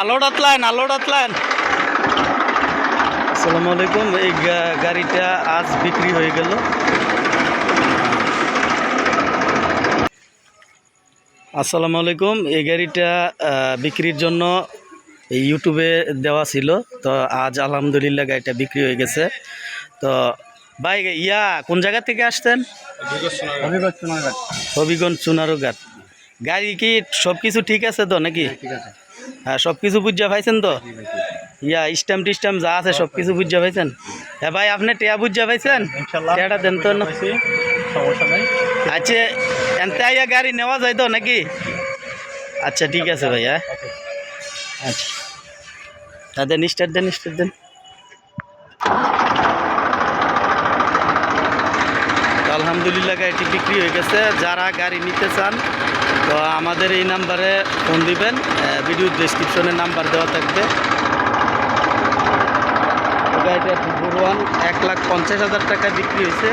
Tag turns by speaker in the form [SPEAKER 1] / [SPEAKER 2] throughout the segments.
[SPEAKER 1] আলোড আতলান আলোড আতলান আসসালামু আলাইকুম। এই গা- গাড়িটা আজ বিক্রি হয়ে গেল। আসসালামু আলাইকুম। এই গাড়িটা বিক্রির জন্য এই ইউটিউবে দেওয়া ছিল। তো আজ আলহামদুলিল্লাহ গাড়িটা বিক্রি হয়ে গেছে। তো ভাই ইয়া কোন জায়গা থেকে আসতেন হবিগঞ্জ চুনারুঘাট গাড়ি কি সব কিছু ঠিক আছে তো নাকি? হ্যাঁ সব কিছু বুঝা পাইছেন তো? ইয়া স্ট্যাম্প টিস্ট্যাম্প যা আছে সব কিছু বুঝা পাইছেন? হ্যাঁ ভাই আপনি টেয়া বুঝা পাইছেন? টেয়াটা দেন তো আচ্ছা এনতে আইয়া গাড়ি নেওয়া যায় তো নাকি? আচ্ছা ঠিক আছে ভাই হ্যাঁ। আচ্ছা। তা দেন স্টার্ট দেন স্টার্ট দেন। আলহামদুলিল্লাহ গাড়িটি বিক্রি হয়ে গেছে। যারা গাড়ি নিতে চান তো আমাদের এই নাম্বারে ফোন দিবেন ভিডিও ডিসক্রিপশনে নাম্বার দেওয়া থাকবে। ওয়ান এক লাখ পঞ্চাশ হাজার টাকা বিক্রি হয়েছে।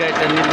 [SPEAKER 1] গাড়িটা নিল।